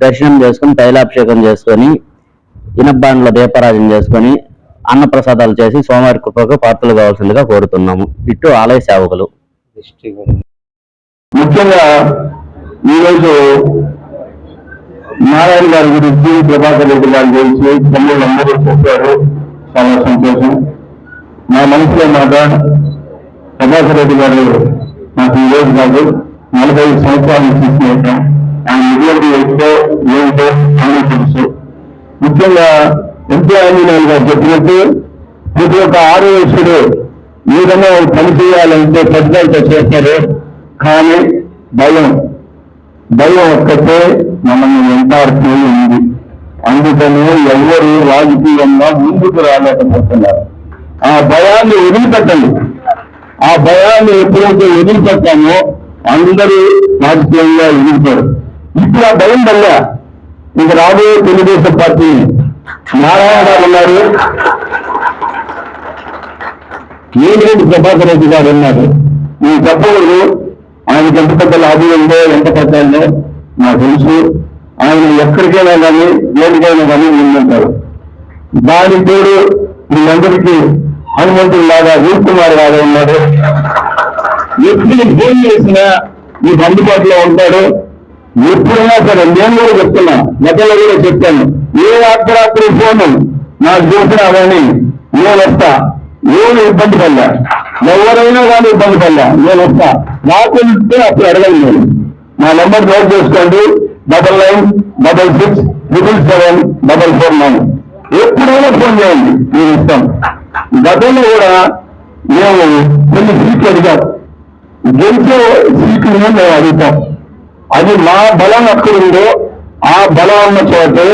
దర్శనం చేసుకుని తైలాభిషేకం చేసుకొని ఇనబ్బాండ్ల దీపారాజన చేసుకొని అన్నప్రసాదాలు చేసి సోమవారి కృపకు పాత్రలు కావాల్సిందిగా కోరుతున్నాము. ఇటు ఆలయ సేవకులు. ముఖ్యంగా ఈరోజు నారాయణ గారి గురించి ప్రభాకర్ రెడ్డి గారి గురించి తమ్ముళ్ళు అందరూ చెప్పారు. చాలా సంతోషం నా మనసులో మాట ప్రభాకర్ రెడ్డి గారు నాకు ఈ రోజు కాదు నలభై ఐదు తీసుకుంటాం ఆయన ఎటువంటి ఏంటో ఏంటో అన్నీ తెలుసు. ముఖ్యంగా ఎంపీ ఆంజనేయులు గారు చెప్పినట్టు ప్రతి ఒక్క ఆరోగ్యుడు ఏదైనా ఒక పని చేయాలంటే పెద్దలతో చేస్తారు? కానీ భయం. భయం ఒక్కటే మనల్ని వెంటాడుతూ ఉంది. అందుకని ఎవరు రాజకీయంగా ముందుకు రాలేకపోతున్నారు. ఆ భయాన్ని వదిలిపెట్టండి. ఆ భయాన్ని ఎప్పుడైతే వదిలిపెట్టామో అందరూ రాజకీయంగా ఎదుగుతారు ఇప్పుడు ఆ భయం వల్ల ఇక రాబోయే తెలుగుదేశం పార్టీ నారాయణ గారు ఉన్నారు. ఏమిరెడ్డి ప్రభాకర్ రెడ్డి గారు ఉన్నారు. ఈ చెప్పకూడదు ఆయనకి ఎంత పెద్ద లాభం ఉందో ఎంత పెద్ద ఉందో నాకు తెలుసు. ఆయన ఎక్కడికైనా కానీ దేనికైనా కానీ ముందుంటారు దాని తోడు వీళ్ళందరికీ హనుమంతుడు లాగా రూప్ కుమార్ లాగా ఉన్నాడు. ఎప్పుడు ఫోన్ చేసినా మీకు అందుబాటులో ఉంటాడు. ఎప్పుడైనా సరే నేను కూడా చెప్తున్నా. గతంలో కూడా చెప్పాను. ఏ అర్ధరాత్రి ఫోన్? నాకు చూసిన అవన్నీ. నేను వస్తా. నేను ఇబ్బంది పడ్డా ఎవరైనా కానీ ఇబ్బంది పడ్డా నేను వస్తా. నాకు ఇస్తే అప్పుడు అడగను నేను నా నెంబర్ నోట్ చేసుకోండి. Double nine double six triple seven double four nine. ఎప్పుడైనా ఫోన్ చేయండి. నేను ఇస్తాం. గతంలో కూడా మేము కొన్ని సీట్లు అడిగాం. గెలిచే సీట్లు మేము అడుగుతాం. అది మా బలం ఎక్కడుందో ఆ బలం ఉన్న చోటే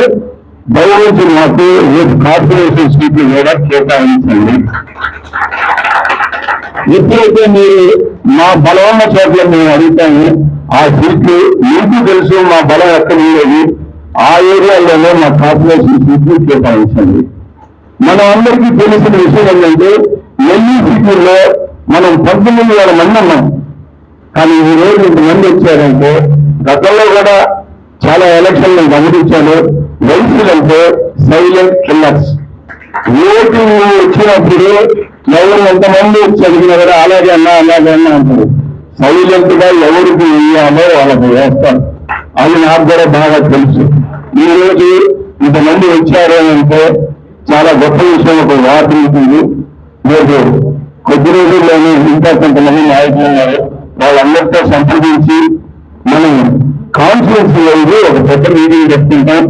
దయచేసి మాకు రేపు కార్పొరేషన్ సీట్లు కూడా కేటాయించండి. ఎప్పుడైతే మీరు మా బలం ఉన్న చోట్ల మేము అడుగుతాము ఆ సీట్లు మీకు తెలుసు మా బలం ఎక్కడ ఉండేది ఆ ఏరియాలోనే మా కార్పొరేషన్ సీట్లు కేటాయించండి. మనం అందరికీ తెలిసిన విషయం ఏంటంటే ఎన్ని సీట్లలో మనం పంతొమ్మిది వేల మంది ఉన్నాం. కానీ ఈ రోజు ఇంతమంది వచ్చారంటే గతంలో కూడా చాలా ఎలక్షన్లు గమనించాను వైసీలంటే సైలెంట్ కిల్లర్స్. ఓటింగ్ వచ్చినప్పుడు ఎవరు ఎంతమంది చదివిన కూడా అలాగే అన్నా అలాగే అన్నా అంటారు. సైలెంట్గా ఎవరికి వేయాలో వాళ్ళకి వేస్తారు అది నాకు కూడా బాగా తెలుసు. ఈ రోజు ఇంతమంది వచ్చారు అని అంటే చాలా గొప్ప విషయం ఒక వార్త ఉంటుంది. రేపు కొద్ది రోజుల్లోనే ఇంకా కొంతమంది నాయకులు ఉన్నారు. వాళ్ళందరితో సంప్రదించి మనం కాన్ఫరెన్స్ వెళ్ళి ఒక పెద్ద మీటింగ్ పెట్టుకుంటాం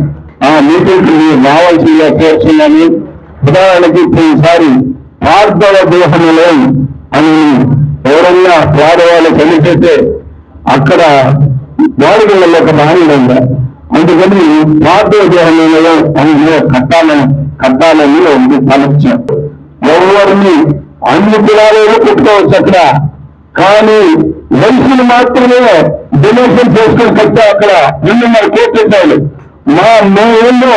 ఆ మీటింగ్ మీరు రావాల్సిందిగా కోరుతున్నాను ఉదాహరణకి ఈసారి పార్థవ దేహంలో అని ఎవరన్నా పేదవాళ్ళు చనిపోతే అక్కడ వాడిగల్లో ఒక మహనీయుడు ఉందా. అందుకని పార్థవ దేహంలో అని కట్టాలని కట్టాలని ఉంది సమస్య ఎవరిని అన్ని కులాలలో పెట్టుకోవచ్చు అక్కడ. కానీ మనుషులు మాత్రమే డొనేషన్ చేసుకొని కడితే అక్కడ రెండున్నర కోట్లు పెట్టాడు మా మేము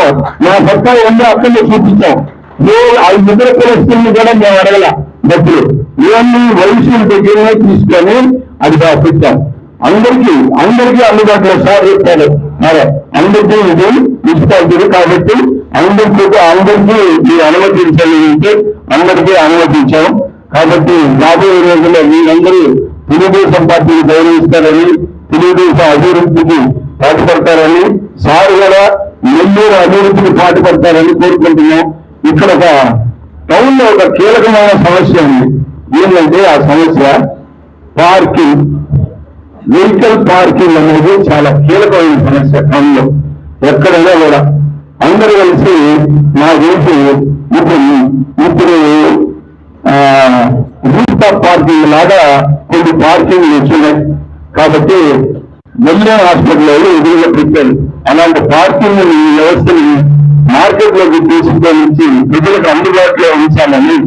మా సత్తా ఉందో అక్కడనే చూపించాం మేము ఐదు ఇతర కులస్తుల్ని కూడా మేము అడగల. డబ్బులు. ఇవన్నీ వయసుల దగ్గరనే తీసుకొని అది పెట్టాం. అందరికీ అందరికీ అందుబాటులో సార్ చెప్పారు. మరి అందరికీ ఇది మున్సిపాలిటీ కాబట్టి అందరికీ అందరికీ మీరు అనుమతించాలి అంటే అందరికీ అనుమతించాం. కాబట్టి రాబోయే రోజుల్లో మీరందరూ తెలుగుదేశం పార్టీని గౌరవిస్తారని తెలుగుదేశం అభివృద్ధికి పాటుపడతారని సార్ కూడా నెల్లూరు అభివృద్ధికి పాటుపడతారని కోరుకుంటున్నాం. ఇక్కడ ఒక టౌన్లో ఒక కీలకమైన సమస్య ఉంది. ఏంటంటే ఆ సమస్య పార్కింగ్ వెహికల్ పార్కింగ్ అనేది చాలా కీలకమైన సమస్య టౌన్లో. ఎక్కడైనా కూడా అందరూ కలిసి నా రేపు ఇప్పుడు ఇప్పుడు రూఫ్ టాప్ పార్కింగ్ లాగా కొన్ని పార్కింగ్ వచ్చినాయి. కాబట్టి నెల్లూరు హాస్పిటల్ ఎదురుగా పెట్టారు అలాంటి పార్కింగ్ వ్యవస్థని మార్కెట్లోకి తీసుకొని ప్రజలకు అందుబాటులో ఉంచాలని